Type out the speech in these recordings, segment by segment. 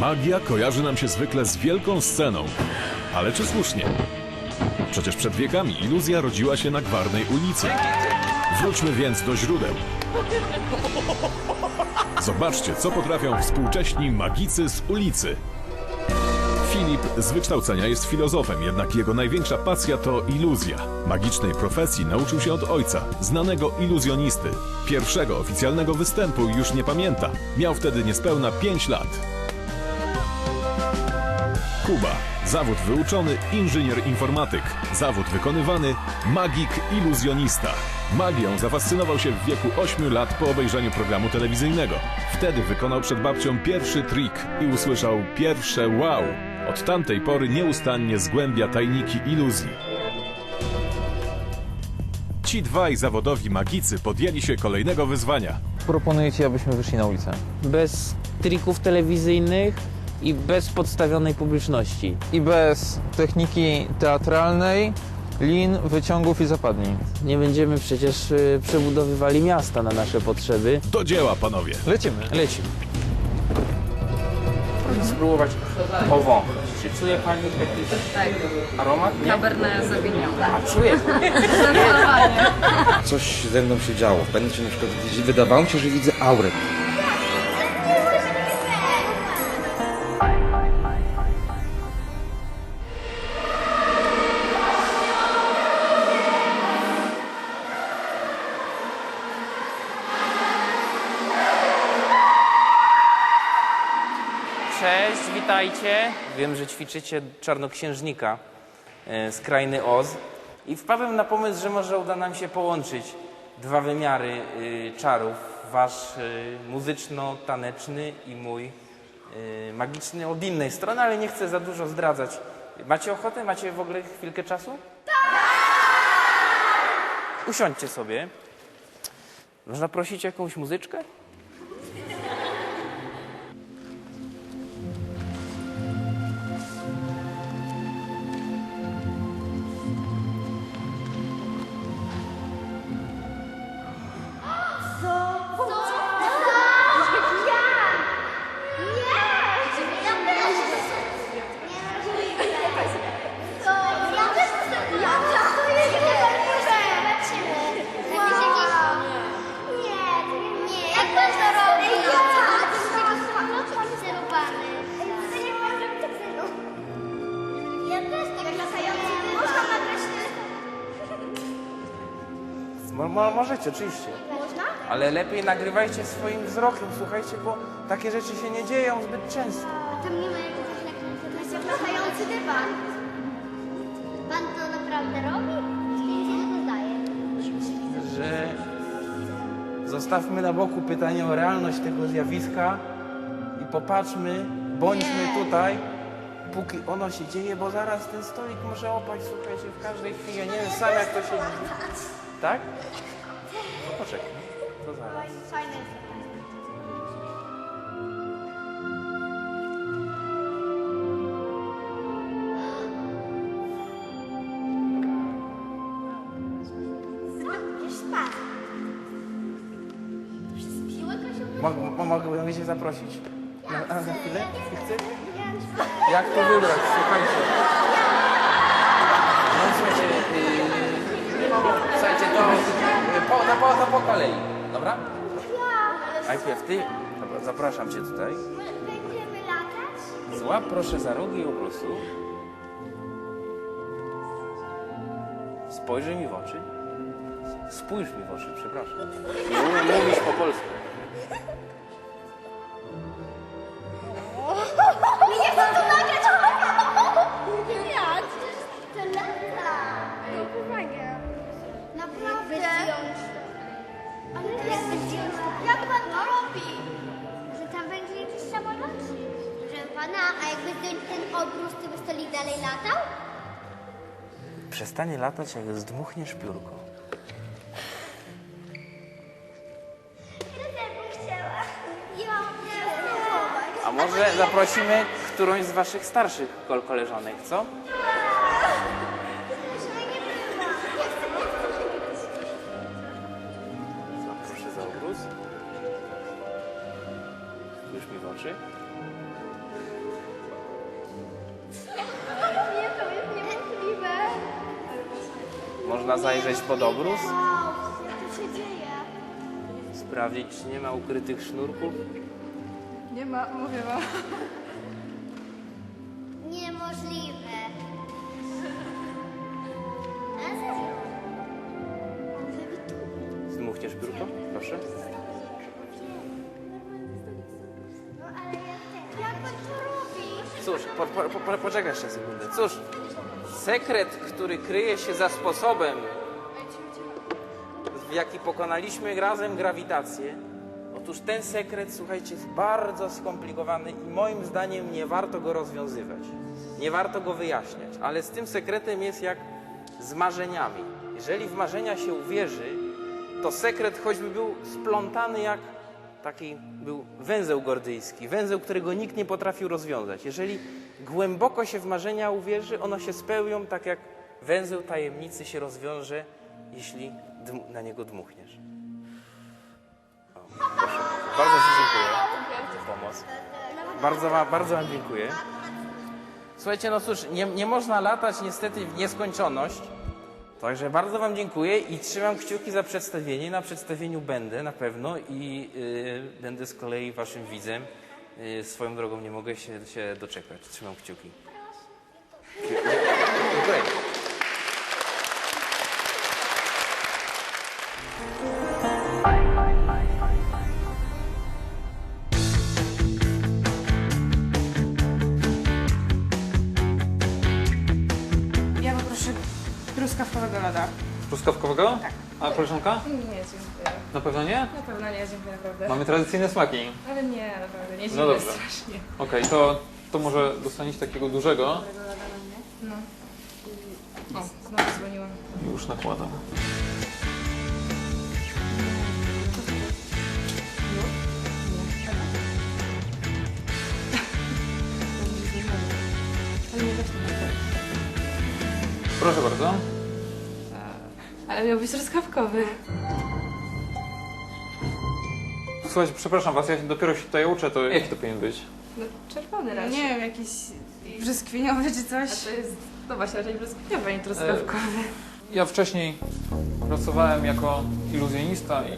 Magia kojarzy nam się zwykle z wielką sceną. Ale czy słusznie? Przecież przed wiekami iluzja rodziła się na Gwarnej ulicy. Wróćmy więc do źródeł. Zobaczcie, co potrafią współcześni magicy z ulicy. Filip z wykształcenia jest filozofem, jednak jego największa pasja to iluzja. Magicznej profesji nauczył się od ojca, znanego iluzjonisty. Pierwszego oficjalnego występu już nie pamięta. Miał wtedy niespełna 5 lat. Kuba. Zawód wyuczony inżynier informatyk. Zawód wykonywany magik iluzjonista. Magią zafascynował się w wieku 8 lat po obejrzeniu programu telewizyjnego. Wtedy wykonał przed babcią pierwszy trik i usłyszał pierwsze wow. Od tamtej pory nieustannie zgłębia tajniki iluzji. Ci dwaj zawodowi magicy podjęli się kolejnego wyzwania. Proponuję ci, abyśmy wyszli na ulicę. Bez trików telewizyjnych i bez podstawionej publiczności. I bez techniki teatralnej, lin, wyciągów i zapadni. Nie będziemy przecież y, przebudowywali miasta na nasze potrzeby. Do dzieła, panowie! Lecimy. Lecimy. Spróbować powąchać. Czy czuje Pani jakiś aromat? Nie? Cabernet Sauvignon. A czuje. Zdecydowanie. Coś ze mną się działo. Momencie na przykład wydawało mi się, że widzę aurę. Wiem, że ćwiczycie czarnoksiężnika e, z krainy Oz. I wpadłem na pomysł, że może uda nam się połączyć dwa wymiary y, czarów. Wasz y, muzyczno-taneczny i mój magiczny od innej strony, ale nie chcę za dużo zdradzać. Macie ochotę? Macie w ogóle chwilkę czasu? Tak! Usiądźcie sobie. Można prosić jakąś muzyczkę? Mo, mo, możecie, oczywiście. Można? Ale lepiej nagrywajcie swoim wzrokiem, słuchajcie, bo takie rzeczy się nie dzieją zbyt często. A tam nie ma nakręcenia. To jest jak latający dywan. Pan to naprawdę robi? Zdjęcie nie dodaje. Że zostawmy na boku pytanie o realność tego zjawiska i popatrzmy, bądźmy tutaj, póki ono się dzieje, bo zaraz ten stolik może opaść, słuchajcie, w każdej chwili. Ja nie wiem sam jak to się dzieje. Tak? No poczekaj, to zaraz. Fajne. Mogę mogę cię zaprosić? Na, na, na chwilę? Chcesz? Jak to wybrać? Słuchajcie. No słuchajcie, yy, słuchajcie, to yy, po, to, po, to po kolei, dobra? Najpierw ty, dobra, zapraszam cię tutaj. Będziemy latać? Złap proszę za rogi po prostu. Spojrzyj mi w oczy. Spójrz mi w oczy, przepraszam. Nie mówić po polsku. Obrus, to by stolik dalej latał? Przestanie latać, jak zdmuchniesz piórko. A może zaprosimy którąś z waszych starszych kol- koleżanek, co? Proszę za obrus. Spójrz mi w oczy. Można zajrzeć pod obrus, co się dzieje? sprawdzić, czy nie ma ukrytych sznurków. Nie ma, mówię wam. Cóż, po, po, po, poczekaj jeszcze sekundę. Cóż, sekret, który kryje się za sposobem, w jaki pokonaliśmy razem grawitację, otóż ten sekret, słuchajcie, jest bardzo skomplikowany i moim zdaniem nie warto go rozwiązywać. Nie warto go wyjaśniać, ale z tym sekretem jest jak z marzeniami. Jeżeli w marzenia się uwierzy, to sekret choćby był splątany jak taki był węzeł gordyjski, węzeł, którego nikt nie potrafił rozwiązać. Jeżeli głęboko się w marzenia uwierzy, one się spełnią tak jak węzeł tajemnicy się rozwiąże, jeśli na niego dmuchniesz. O. Bardzo Ci dziękuję za pomoc. Bardzo, bardzo Wam dziękuję. Słuchajcie, no cóż, nie, nie można latać niestety w nieskończoność. Także bardzo Wam dziękuję i trzymam kciuki za przedstawienie. Na przedstawieniu będę na pewno i y, będę z kolei Waszym widzem. Y, swoją drogą nie mogę się, się doczekać. Trzymam kciuki. Dziękuję. Truskawkowego? Tak. A koleżanka? Nie, dziękuję. Na pewno nie? Na pewno nie, dziękuję naprawdę. Mamy tradycyjne smaki. Ale nie, naprawdę, nie No dziękuję dobrze. strasznie. Okej, to, to może dostaniecie takiego dużego. No. O, znowu dzwoniłam. Już nakładam. Proszę bardzo. Ale miał być truskawkowy. Słuchajcie, przepraszam was, ja dopiero się tutaj uczę, to jaki to powinien być? No czerwony raczej. Nie wiem, jakiś brzoskwiniowy czy coś. A to jest, no właśnie, raczej brzoskwiniowy, nie truskawkowy. Ja wcześniej pracowałem jako iluzjonista i...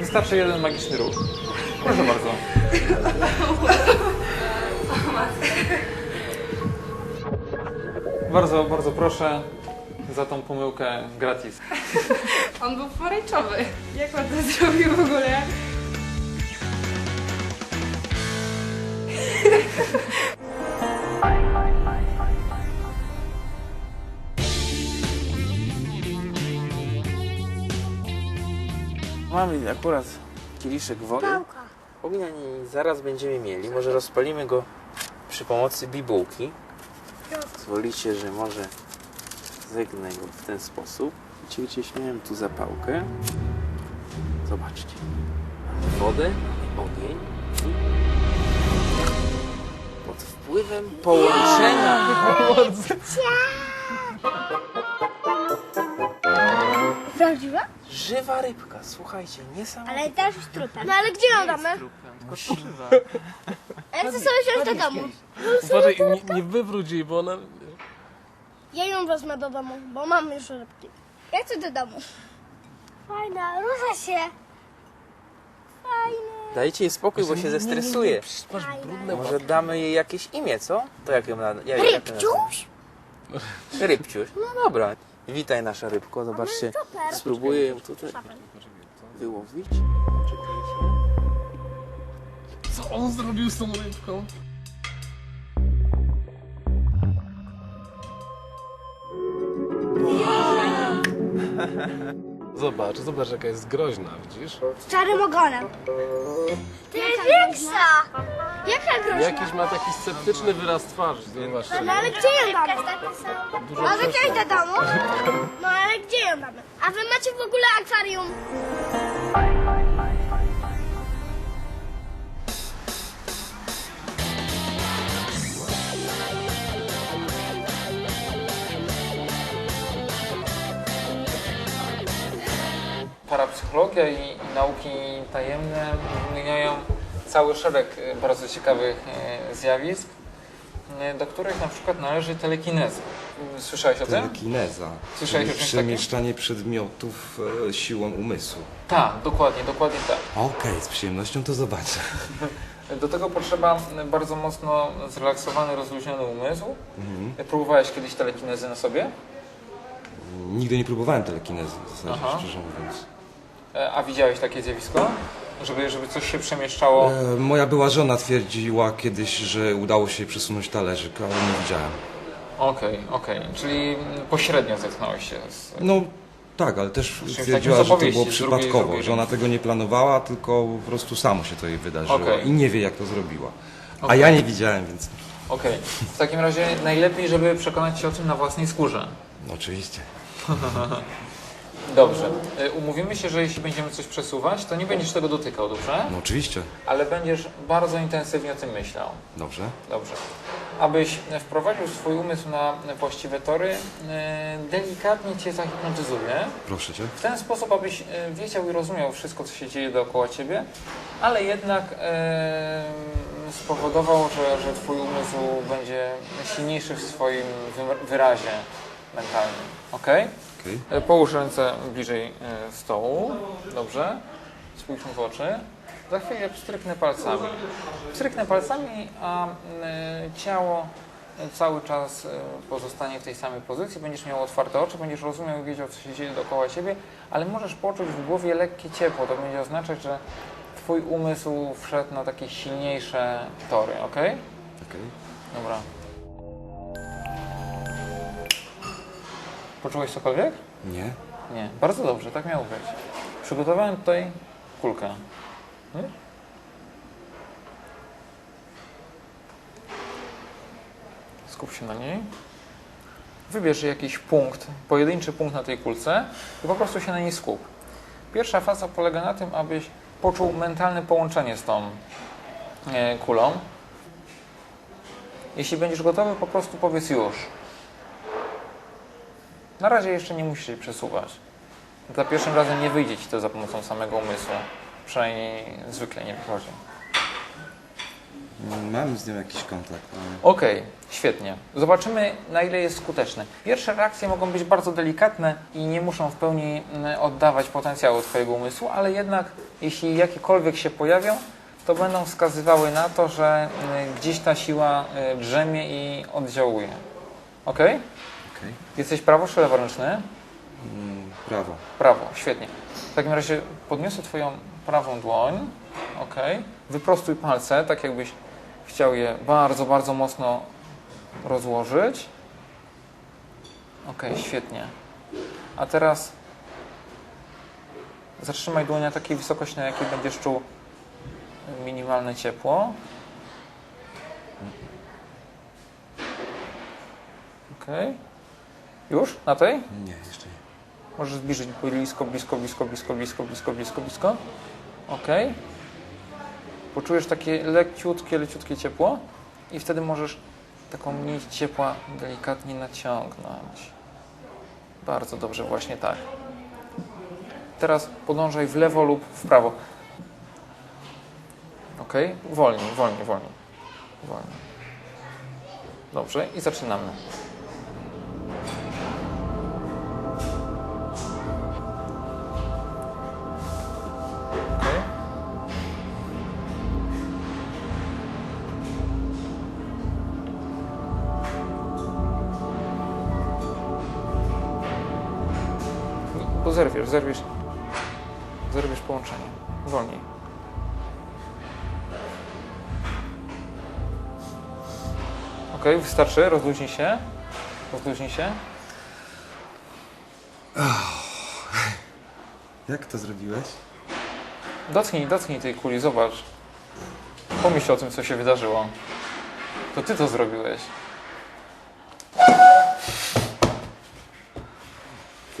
Wystarczy jeden magiczny ruch. Proszę bardzo. Bardzo, bardzo proszę za tą pomyłkę gratis. On był pomarańczowy. Jak on to zrobił w ogóle? Mamy akurat kieliszek wody. Pałka. Ognia nie- zaraz będziemy mieli. Może rozpalimy go przy pomocy bibułki. Pozwolicie, że może zegnę go w ten sposób. Widzicie, wycieśniałem tu zapałkę. Zobaczcie. Mamy wodę i ogień. I pod wpływem połączenia Prawdziwa? żywa rybka. Słuchajcie, niesamowite. Ale też z trupem. No ale gdzie ją damy? Tylko żywa. Ja chcę sobie wziąć do domu. Uważaj, nie, nie wywróć jej, bo ona... Ja ją wezmę do domu, bo mam już rybki. Ja chcę do domu. Fajna, rusza się. Fajny. Dajcie jej spokój, bo się zestresuje. Masz brudne Może damy jej jakieś imię, co? To jak ją na... Ja, jak ją? Rybciuś? Rybciuś. No dobra. Witaj nasza rybko, zobaczcie. Spróbuję ją tutaj wyłowić. Czekajcie. Co on zrobił z tą rybką? Zobacz, zobacz jaka jest groźna, widzisz? Z czarnym ogonem. Ty jest większa. Jaka groźna? Jakiś ma taki sceptyczny wyraz twarzy, zobacz. No ale gdzie ją damy? A wy do domu? No ale gdzie ją damy? A wy macie w ogóle akwarium? Parapsychologia i, i nauki tajemne wymieniają cały szereg e, bardzo ciekawych e, zjawisk. e, do których na przykład należy telekineza. Słyszałeś o tym? Telekineza. Słyszałeś o czymś Przemieszczanie przedmiotów e, siłą umysłu. Tak, dokładnie, dokładnie tak. Okej, z przyjemnością to zobaczę. Do tego potrzeba bardzo mocno zrelaksowany, rozluźniony umysł. Mhm. Próbowałeś kiedyś telekinezy na sobie? Nigdy nie próbowałem telekinezy, w zasadzie, Aha. szczerze mówiąc. E, A widziałeś takie zjawisko? Żeby, żeby coś się przemieszczało? E, moja była żona twierdziła kiedyś, że udało się jej przesunąć talerzyk, ale nie widziałem. Okej, okej. Czyli mm, pośrednio zetknąłeś się z... No tak, ale też twierdziła, że to było z drugiej- przypadkowo, drugiej że ona tego nie planowała, tylko po prostu samo się to jej wydarzyło Okej. i nie wie jak to zrobiła. A Okej. ja nie widziałem, więc Okej. W takim razie najlepiej, żeby przekonać się o tym na własnej skórze. no, oczywiście. Dobrze. E, Umówimy się, że jeśli będziemy coś przesuwać, to nie będziesz tego dotykał, dobrze? No oczywiście. Ale będziesz bardzo intensywnie o tym myślał. Dobrze. Dobrze. Abyś wprowadził swój umysł na właściwe tory, e, delikatnie Cię zahipnotyzuję. Proszę cię. W ten sposób, abyś e, wiedział i rozumiał wszystko, co się dzieje dookoła Ciebie, ale jednak spowodował, że, że Twój umysł będzie silniejszy w swoim wy- wyrazie mentalnym. Ok? Okej. E, Połóż ręce bliżej e, stołu. Dobrze. Spójrz mi w oczy. Za chwilę pstryknę palcami. Pstryknę palcami, a e, ciało cały czas pozostanie w tej samej pozycji. Będziesz miał otwarte oczy, będziesz rozumiał i wiedział, co się dzieje dookoła Ciebie, ale możesz poczuć w głowie lekkie ciepło. To będzie oznaczać, że Twój umysł wszedł na takie silniejsze tory. Ok? Okej. Dobra. Poczułeś cokolwiek? Nie. Nie, bardzo dobrze, tak miało być. Przygotowałem tutaj kulkę. Hmm? Skup się na niej. Wybierz jakiś punkt, pojedynczy punkt na tej kulce i po prostu się na niej skup. Pierwsza faza polega na tym, abyś poczuł mentalne połączenie z tą e, kulą. Jeśli będziesz gotowy, po prostu powiedz już. Na razie jeszcze nie musisz jej przesuwać. Za pierwszym razem nie wyjdzie Ci to za pomocą samego umysłu. Przynajmniej zwykle nie wychodzi. Mam z nią jakiś kontakt, ale... Okej, świetnie. Zobaczymy, na ile jest skuteczny. Pierwsze reakcje mogą być bardzo delikatne i nie muszą w pełni mm, oddawać potencjału Twojego umysłu, ale jednak jeśli jakiekolwiek się pojawią, to będą wskazywały na to, że mm, gdzieś ta siła y, drzemie i oddziałuje. Ok? Okej. Jesteś prawo czy leworęczny? Mm, Prawo. Prawo, świetnie. W takim razie podniosę Twoją prawą dłoń. Ok. Wyprostuj palce, tak jakbyś chciał je bardzo, bardzo mocno rozłożyć. Ok, świetnie. A teraz zatrzymaj dłoń na takiej wysokości, na jakiej będziesz czuł minimalne ciepło. Ok. Już? Na tej? Nie, jeszcze nie. Możesz zbliżyć blisko, blisko, blisko, blisko, blisko, blisko, blisko, blisko. Ok. Poczujesz takie leciutkie, leciutkie ciepło i wtedy możesz taką nić ciepła delikatnie naciągnąć. Bardzo dobrze, właśnie tak. Teraz podążaj w lewo lub w prawo. Ok? Wolniej, wolniej, wolniej. Wolniej. Dobrze, i zaczynamy. Zerwiesz, zerwiesz. Połączenie. Wolniej. Ok, wystarczy, rozluźnij się. Rozluźnij się. Jak to zrobiłeś? Dotknij, dotknij tej kuli, zobacz. Pomyśl o tym, co się wydarzyło. To ty to zrobiłeś.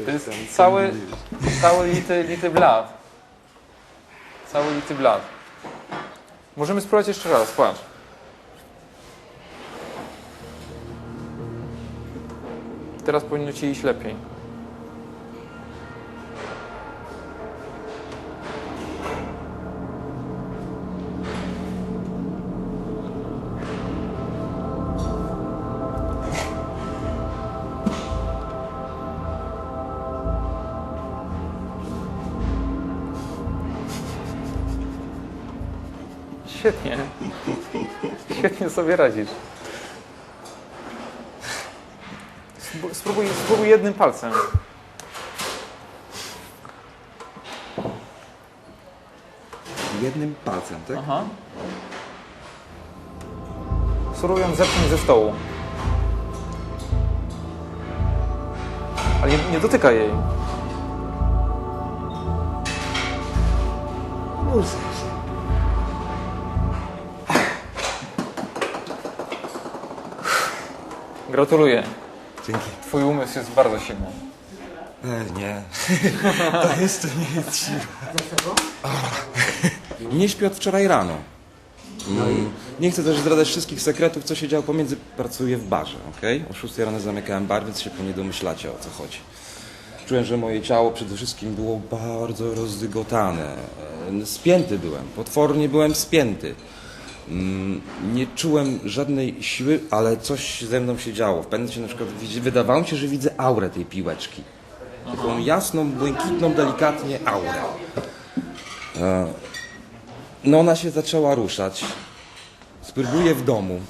To jest cały, cały lity, lity blat. Cały lity blat. Możemy spróbować jeszcze raz, patrz. Teraz powinno ci iść lepiej. Świetnie. Świetnie sobie radzisz. Spró- Spróbuj, spróbuj jednym palcem. Jednym palcem, tak? Aha. Surując zepchnij ze stołu. Ale nie, nie dotykaj jej. Gratuluję. Dzięki. Twój umysł jest bardzo silny. E, nie. to jeszcze nie jest siła. Nie śpię od wczoraj rano. Mm, Nie chcę też zdradzać wszystkich sekretów, co się działo pomiędzy... Pracuję w barze, okej? O 6 rano zamykałem bar, więc się pewnie domyślacie, o co chodzi. Czułem, że moje ciało przede wszystkim było bardzo rozdygotane. E, Spięty byłem, potwornie byłem spięty. Mm, Nie czułem żadnej siły, ale coś ze mną się działo. W pewnym momencie na przykład wydawało mi się, że widzę aurę tej piłeczki. Taką jasną, błękitną, delikatnie aurę. E, No ona się zaczęła ruszać. Spróbuję w domu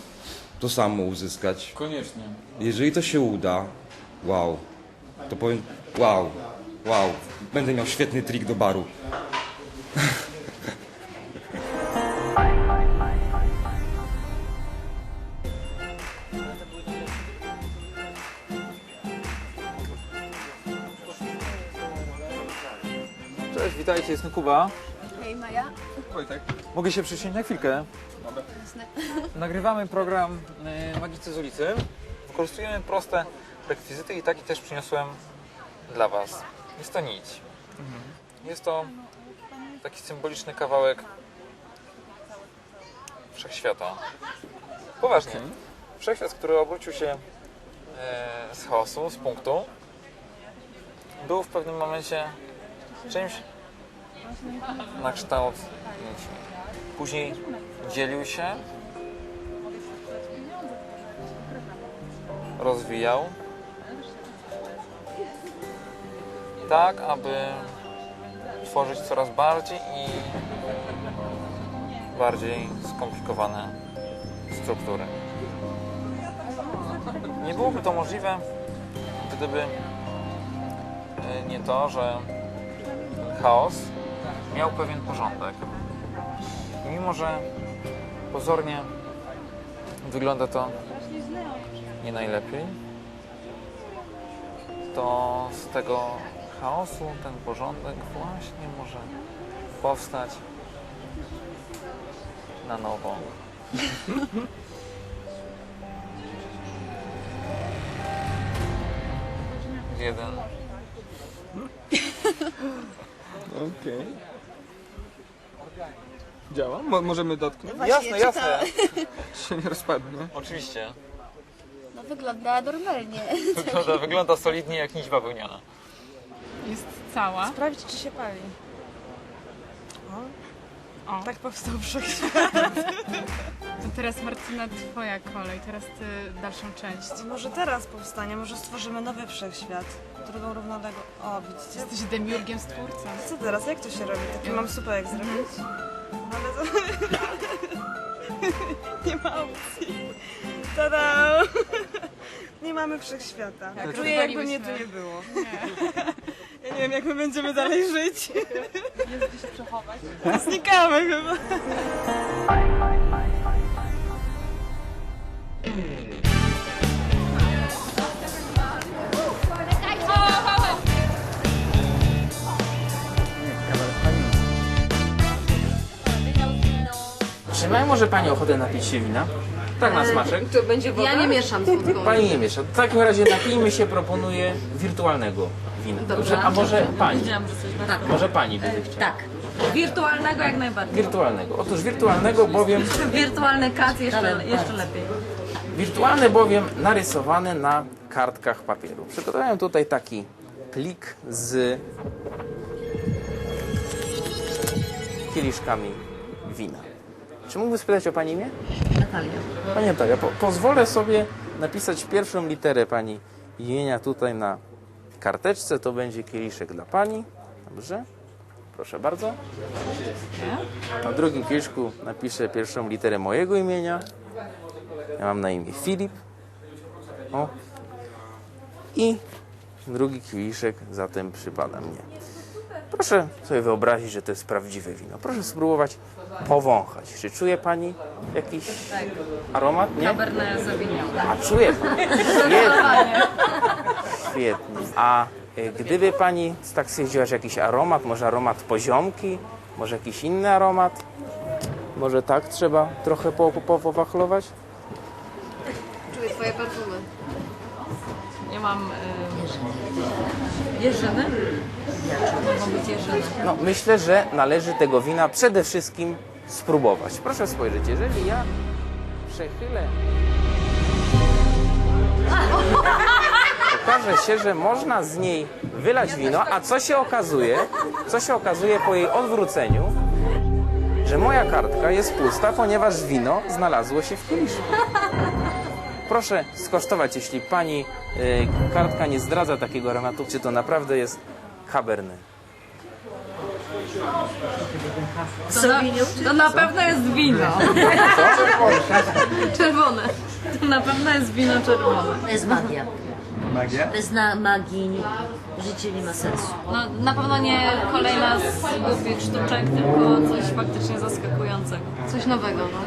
to samo uzyskać. Koniecznie. Jeżeli to się uda, wow, to powiem, wow, wow, będę miał świetny trik do baru. Jestem Kuba. Hej Maja. Mogę się przysiąść na chwilkę? Nagrywamy program y, Magicy z ulicy. Wykorzystujemy proste rekwizyty i taki też przyniosłem dla Was. Jest to nić. Jest to taki symboliczny kawałek wszechświata. Poważnie. Wszechświat, który obrócił się e, z chaosu, z punktu, był w pewnym momencie czymś na kształt. Później dzielił się, rozwijał, tak aby tworzyć coraz bardziej i bardziej skomplikowane struktury. Nie byłoby to możliwe, gdyby e, nie to, że chaos miał pewien porządek. I mimo, że pozornie wygląda to nie najlepiej, to z tego chaosu ten porządek właśnie może powstać na nowo. Jeden. Okej. Działa? Mo możemy dotknąć? Jasne, jasne. Się nie rozpadnie. Oczywiście. No wygląda normalnie. Wygląda, wygląda solidnie jak nić bawełniana. Jest cała. Sprawdź, czy się pali. O. O. Tak powstał wszechświat. To teraz Martyna, twoja kolej. Teraz ty dalszą część. Może teraz powstanie, może stworzymy nowy wszechświat. Drugą równoległą. O, widzicie? Jesteś demiurgiem stwórcą. Co teraz? Jak to się robi? Taki mam supek zrobić? Ale to... nie ma opcji. Tada! Nie mamy wszechświata. Tak, Czuję, jakby mnie tu nie było. Ja nie wiem, jak my będziemy dalej żyć. Jest gdzieś przechować. Znikamy chyba. Może Pani ochotę napić się wina? Tak na smaczek. To będzie woda? Ja nie mieszam z wódką. Pani nie miesza. W takim razie napijmy się, proponuję wirtualnego wina. Dobrze. A może Pani? Tak. Może Pani by chciała? Tak. Wirtualnego jak najbardziej. Wirtualnego. Otóż wirtualnego bowiem, Wirtualny kac jeszcze, jeszcze lepiej. wirtualne bowiem narysowane na kartkach papieru. Przygotowałem tutaj taki plik z kieliszkami wina. Czy mógłby spytać o Pani imię? Natalia. Pani Natalia, po, pozwolę sobie napisać pierwszą literę Pani imienia tutaj na karteczce. To będzie kieliszek dla Pani. Dobrze? Proszę bardzo. Na drugim kieliszku napiszę pierwszą literę mojego imienia. Ja mam na imię Filip. O. I drugi kieliszek zatem przypada mnie. Proszę sobie wyobrazić, że to jest prawdziwe wino. Proszę spróbować powąchać. Czy czuje Pani jakiś aromat? Nie? Cabernet Sauvignon. A czuje Pani. Świetnie. Świetnie. A y, gdyby Pani tak stwierdziła, że jakiś aromat, może aromat poziomki, może jakiś inny aromat, może tak trzeba trochę po, po, powachlować? Czuję twoje perfumy. Nie mam... Y... Jeżyny? No, myślę, że należy tego wina przede wszystkim spróbować. Proszę spojrzeć, jeżeli ja przechylę. Okaże się, że można z niej wylać wino, a co się okazuje, co się okazuje po jej odwróceniu, że moja kartka jest pusta, ponieważ wino znalazło się w kieliszku. Proszę skosztować, jeśli pani y, kartka nie zdradza takiego aromatu, czy to naprawdę jest Cabernet. To na, to na pewno jest wino. Czerwone. To na pewno jest wino czerwone. To jest magia. Magia? Bez na magii życie nie ma sensu. No, na pewno nie kolejna z głupich sztuczek, tylko coś faktycznie zaskakującego. Coś nowego, no.